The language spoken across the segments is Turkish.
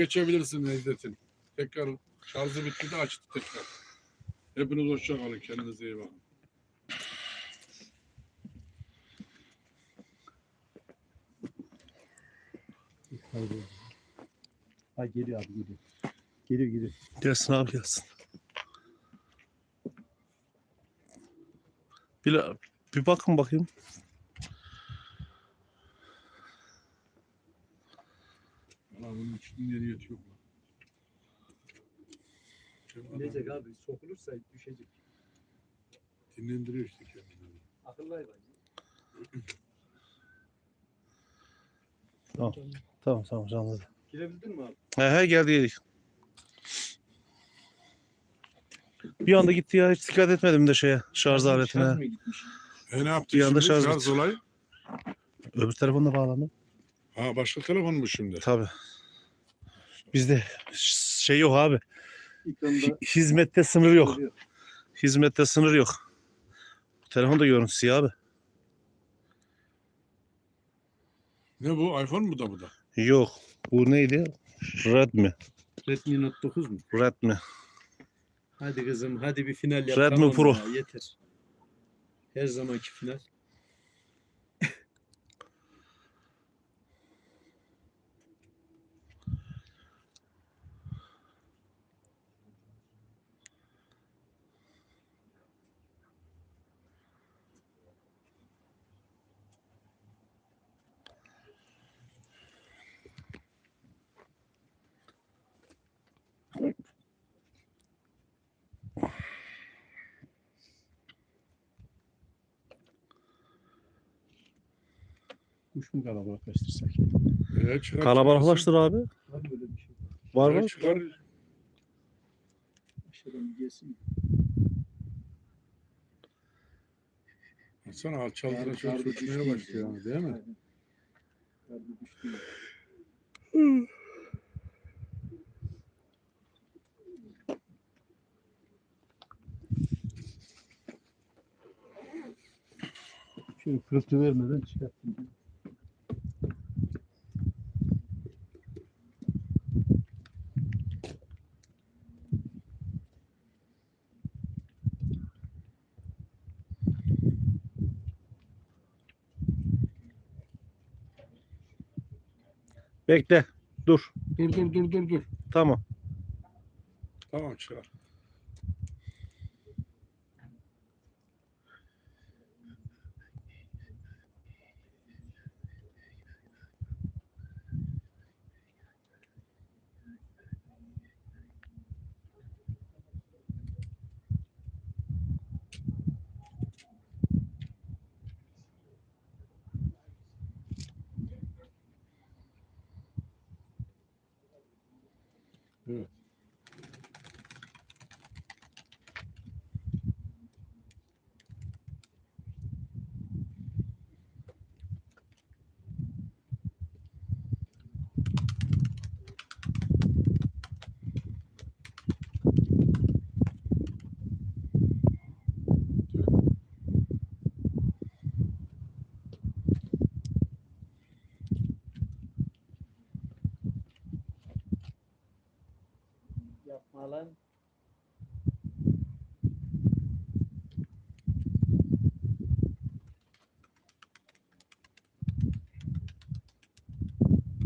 Geçebilirsin Necdet'in. Tekrar şarjı bitti de açtı tekrar. Hepiniz hoşça kalın. Kendinize iyi bakın. Ha geliyor abi geliyor. Geliyor geliyor. Gelsin abi gelsin. Bir, bir bakın bakayım. Niyeti yok. Gelecek abi sokulursa düşecek. Dinlendiriyor işte kendini. Akıllı hayvan. Tamam. Tamam tamam anladım. Girebildin mi abi? He he geldi yedik. Bir anda gitti ya hiç dikkat etmedim de şeye şarj aletine. Şarj mı gitmiş? E ne yaptı Bir anda şimdi? şarj Şarj bitti. olayı. Öbür telefonla bağlandı. Ha başka telefon mu şimdi? Tabi. Bizde şey yok abi. Hizmette sınır yok. Hizmette sınır yok. Telefon da görüntüsü abi. Ne bu? iPhone mu da bu da? Yok. Bu neydi? Redmi. Redmi Note 9 mu? Redmi. Hadi kızım hadi bir final yap. Redmi tamam Pro. ya, yeter. Her zamanki final. Kuş mu kalabalıklaştırsak? E, çıkar, Kalabalıklaştır abi. Var mı öyle bir şey? Var? E, çıkar. Aşağıdan bir gelsin. Baksana çaldıra Kar- çok uçmaya başlıyor yani. değil mi? Karda düştü. Şöyle pırıltı vermeden çıkarttım. Bekle. Dur. Dur dur dur dur dur. Tamam. Tamam çıkar. Yapma lan.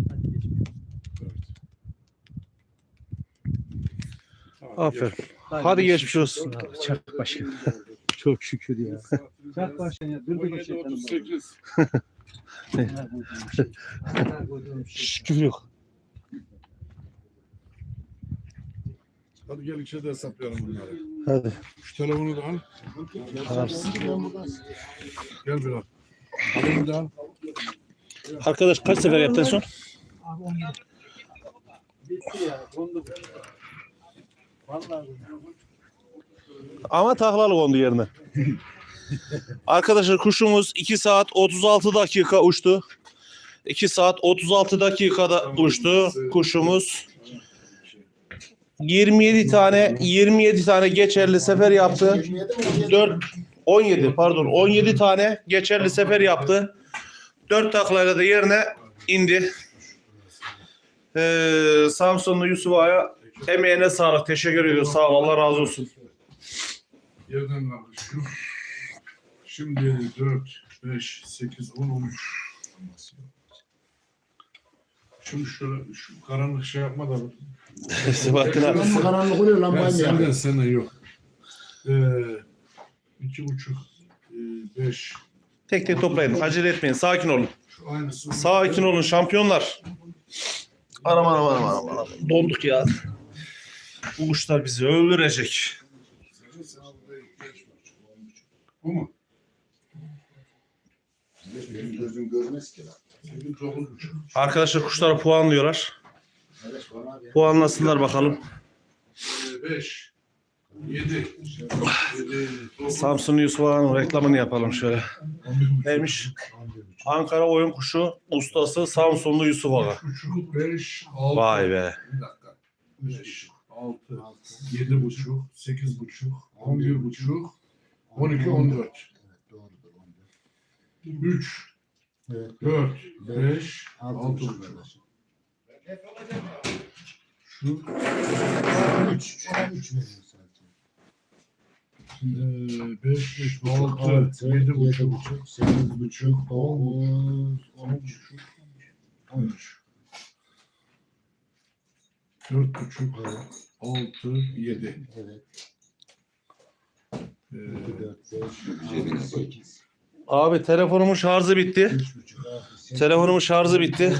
Hadi geçmiş olsun. evet. Tamam, Aferin. geç. Hadi geçmiş olsun. Abi, Çak başkan. Çok şükür ya. Çak başkan ya. Dur dur 17, şeytanım. 38. Şükür yok. Hadi gel içeride hesaplayalım bunları. Hadi. Şu telefonu da al. Alarsın. Gel biraz. Kalemi de al. Arkadaş kaç sefer yaptın son? Ama taklalı kondu yerine. Arkadaşlar kuşumuz 2 saat 36 dakika uçtu. 2 saat 36 dakikada uçtu kuşumuz. 27 tane 27 tane geçerli sefer yaptı. 4 17 pardon 17 tane geçerli sefer yaptı. 4 taklayla da yerine indi. Ee, Samsunlu Yusuf Ağa'ya emeğine sağlık. Teşekkür ediyoruz. Sağ ol. Allah razı olsun. Yerden kaldı şu. Şimdi 4, 5, 8, 10, 13. Şimdi şöyle şu karanlık şey yapma da. Sebahattin abi. Ama karanlık oluyor Ben lambayı senden senden yok. Ee, iki buçuk, e, beş. Tek tek toplayın. Acele etmeyin. Sakin olun. Şu aynısı. Sakin olun şampiyonlar. Anam anam anam anam. anam. Donduk ya. Bu kuşlar bizi öldürecek. Bu mu? Benim gözüm görmez ki lan. Arkadaşlar kuşları puanlıyorlar. Puanlasınlar bakalım. Ee, beş, yedi, yedi, dokuz, Samsun Yusuf Ağa'nın reklamını yapalım şöyle. Neymiş? Ankara oyun kuşu ustası Samsunlu Yusuf Ağa. Üç buçuk, beş, altı. Vay be. Bir dakika. Beş, altı, yedi buçuk, sekiz buçuk, on bir buçuk, on iki, on dört. Evet, doğrudur, on dört. Üç, Evet, dört, Beş, beş, altı altı buçuk buçuk. kardeşim. Şu Üç, üç veriyor sadece. Beş, beş, Altı, altı, yedi buçuk, buçuk, sekiz buçuk, dokuz, on üç. on üç. Dört buçuk, altı, yedi. Evet, Ee, iki, dört, beş, yedi, sekiz. Abi telefonumun şarjı bitti. Telefonumun şarjı bitti.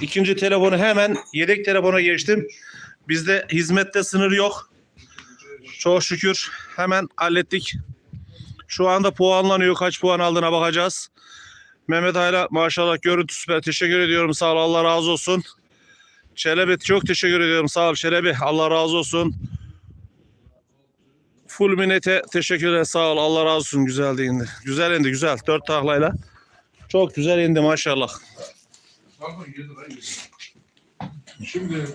İkinci telefonu hemen yedek telefona geçtim. Bizde hizmette sınır yok. Çok şükür hemen hallettik. Şu anda puanlanıyor. Kaç puan aldığına bakacağız. Mehmet Ayla maşallah görüntü süper. Teşekkür ediyorum. Sağ ol. Allah razı olsun. Çelebi çok teşekkür ediyorum. Sağ ol Çelebi. Allah razı olsun. Full Minet'e teşekkürler. Sağ ol. Allah razı olsun. Güzel de indi. Güzel indi. Güzel. Dört taklayla. Çok güzel indi maşallah. Şimdi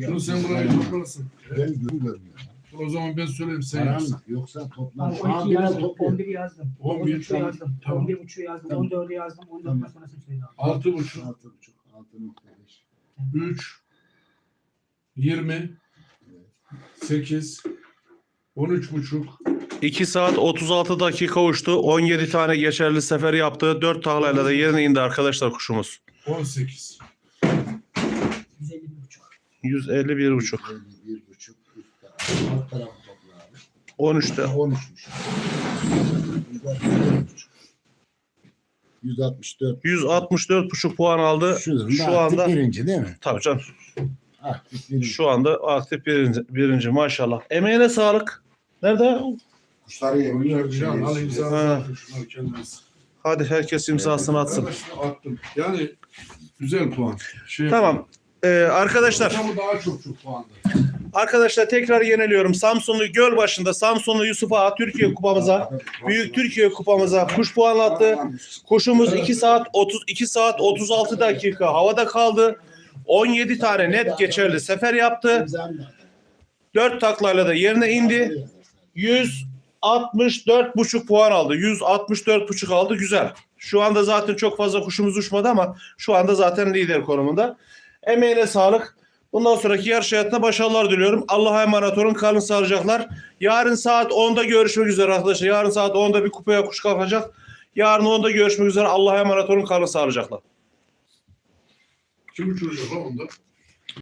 şunu sen buraya toplarsın. Ben gözüm görmüyor. O zaman ben söyleyeyim sen yapsın. Karanlık, yoksa toplam. Şu an 12 bile yazdım, topluyor. 11 yazdım, 11 11 tamam, yazdım, tamam. 11 buçuğu yazdım, Tamam. 14'ü yazdım, 14'ten Tamam. söyledim. Altı buçuk, Altı buçuk, altı nokta beş. üç, yirmi, sekiz, on üç buçuk, 2 saat 36 dakika uçtu. 17 tane geçerli sefer yaptı. 4 taklayla da yerine indi arkadaşlar kuşumuz. on sekiz. 150 buçuk. 151 buçuk. Bir buçuk. üstte. Alt tarafı topla abi. 13'te. 13'müş. 164. 164 buçuk puan aldı. Şu, Şu anda birinci değil mi? tabii canım. Aktif birinci. Şu anda aktif birinci, birinci maşallah. Emeğine sağlık. Nerede? Kuşları yemiyor. Can al imzanı Ha. atın şunları kendiniz. Hadi herkes imzasını atsın. Ben attım. Yani güzel puan. Şey Tamam. Ee, arkadaşlar, Ama daha çok çok puandı. arkadaşlar tekrar yeniliyorum. Samsunlu Gölbaşı'nda Samsunlu Yusuf Ağa Türkiye kupamıza, Büyük Türkiye kupamıza kuş puanlattı. Kuşumuz 2 saat 32 saat 36 dakika havada kaldı. 17 tane net geçerli sefer yaptı. 4 taklarla da yerine indi. 164,5 puan aldı. 164,5 aldı. Güzel. Şu anda zaten çok fazla kuşumuz uçmadı ama şu anda zaten lider konumunda. Emeğine sağlık. Bundan sonraki yarış hayatına başarılar diliyorum. Allah'a emanet olun. Kalın sağlıcaklar. Yarın saat 10'da görüşmek üzere arkadaşlar. Yarın saat 10'da bir kupaya kuş kalkacak. Yarın 10'da görüşmek üzere. Allah'a emanet olun. Kalın sağlıcakla. Kim uçuracak lan onda?